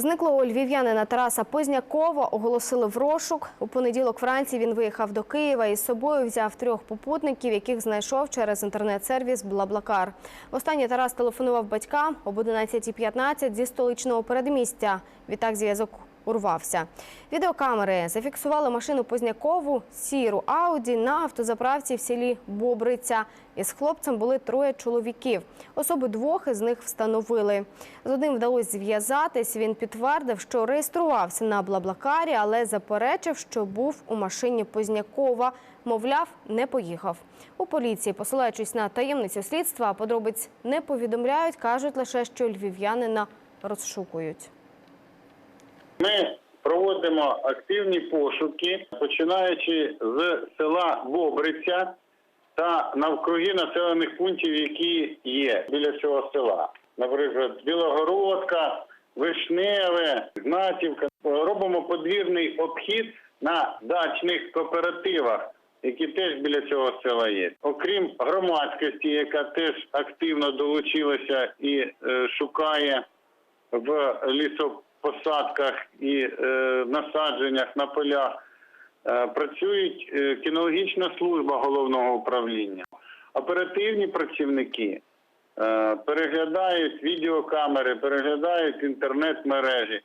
Зниклого львів'янина Тараса Познякова оголосили в розшук. У понеділок вранці він виїхав до Києва і з собою взяв трьох попутників, яких знайшов через інтернет-сервіс Блаблакар. Останній Тарас телефонував батькам об 11.15 зі столичного передмістя. Відтак зв'язок урвався. Відеокамери зафіксували машину Познякову сіру Ауді на автозаправці в селі Бобриця. Із хлопцем були троє чоловіків. Особи двох із них встановили. З одним вдалося зв'язатись. Він підтвердив, що реєструвався на Блаблакарі, але заперечив, що був у машині Познякова. Мовляв, не поїхав. У поліції, посилаючись на таємницю слідства, подробиць не повідомляють, кажуть лише, що львів'янина розшукують. Ми проводимо активні пошуки, починаючи з села Бобриця та навкруги населених пунктів, які є біля цього села. Наприклад, Білогородка, Вишневе, Гнатівка. Робимо подвірний обхід на дачних кооперативах, які теж біля цього села є. Окрім громадськості, яка теж активно долучилася і е, шукає в лісопосадках і е, насадженнях на полях е, працюють е, кінологічна служба головного управління. Оперативні працівники переглядають відеокамери, переглядають інтернет-мережі.